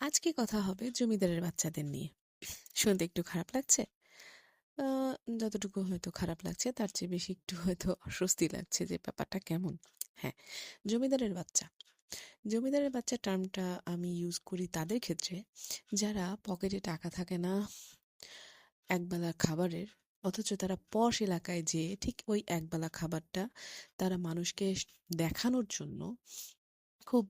আজকে কথা হবে জমিদারের বাচ্চাদের নিয়ে। শুনতে একটু খারাপ লাগছে? যতটুকু হয়তো খারাপ লাগছে, তার চেয়ে বেশি একটু হয়তো অস্বস্তি লাগছে যে ব্যাপারটা কেমন। হ্যাঁ জমিদারের বাচ্চা। জমিদারের বাচ্চা টার্মটা আমি ইউজ করি তাদের ক্ষেত্রে। যারা পকেটে টাকা থাকে না, একবেলা খাবারের, অথচ তারা পশ এলাকায় যেয়ে ঠিক ওই একবেলা খাবারটা তারা মানুষকে দেখানোর জন্য খুব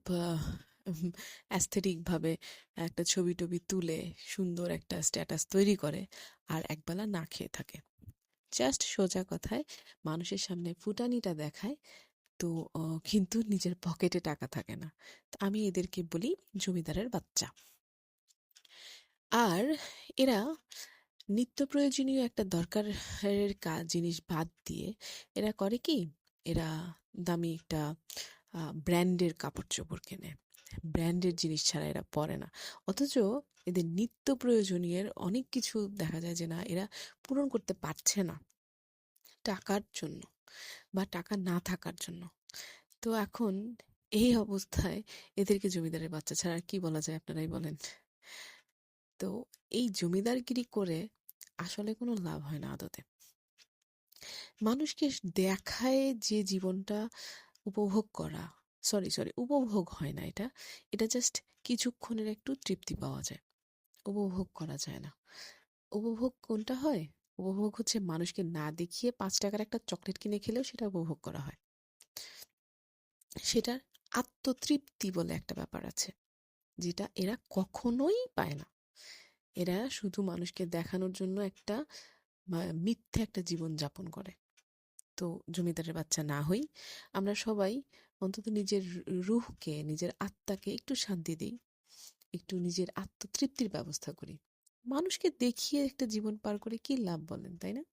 অ্যাস্থেটিকভাবে একটা ছবি টবি তুলে সুন্দর একটা স্ট্যাটাস তৈরি করে আর একবেলা না খেয়ে থাকে। জাস্ট সোজা কথায় মানুষের সামনে ফুটানিটা দেখায় তো কিন্তু নিজের পকেটে টাকা থাকে না। আমি এদেরকে বলি জমিদারের বাচ্চা। আর এরা নিত্য প্রয়োজনীয় একটা দরকারের কাজ জিনিস বাদ দিয়ে এরা করে কি? এরা দামি একটা ব্র্যান্ডের কাপড় চোপড় কেনে। ব্র্যান্ডের জিনিস ছাড়া এরা পরে না। অথচ এদের নিত্য প্রয়োজনীয় অনেক কিছু দেখা যায় যে না, এরা পূরণ করতে পারছে না টাকার জন্য বা টাকা না থাকার জন্য। তো এখন এই অবস্থায় এদেরকে জমিদারের বাচ্চা ছাড়া কি বলা যায় আপনারাই বলেন? তো এই জমিদারগিরি করে আসলে কোনো লাভ হয় না আদতে। মানুষকে দেখায় যে জীবনটা উপভোগ করা সরি সরি, উপভোগ হয় না এটা। এটা জাস্ট কিছুক্ষণের একটু তৃপ্তি পাওয়া যায়। উপভোগ করা যায় না। উপভোগ কোনটা হয়? উপভোগ হচ্ছে মানুষকে না দেখিয়ে পাঁচ টাকার একটা চকলেট কিনে খেলেও সেটা উপভোগ করা হয়। সেটার আত্মতৃপ্তি বলে একটা ব্যাপার আছে, যেটা এরা কখনোই পায় না। এরা শুধু মানুষকে দেখানোর জন্য একটা মিথ্যে একটা জীবন যাপন করে। তো জমিদারের বাচ্চা না হই, আমরা সবাই অন্তত নিজের রুহকে নিজের আত্মাকে একটু শান্তি দিই, একটু নিজের আত্মতৃপ্তির ব্যবস্থা করি। মানুষকে দেখিয়ে একটা জীবন পার করে কি লাভ বলেন, তাই না?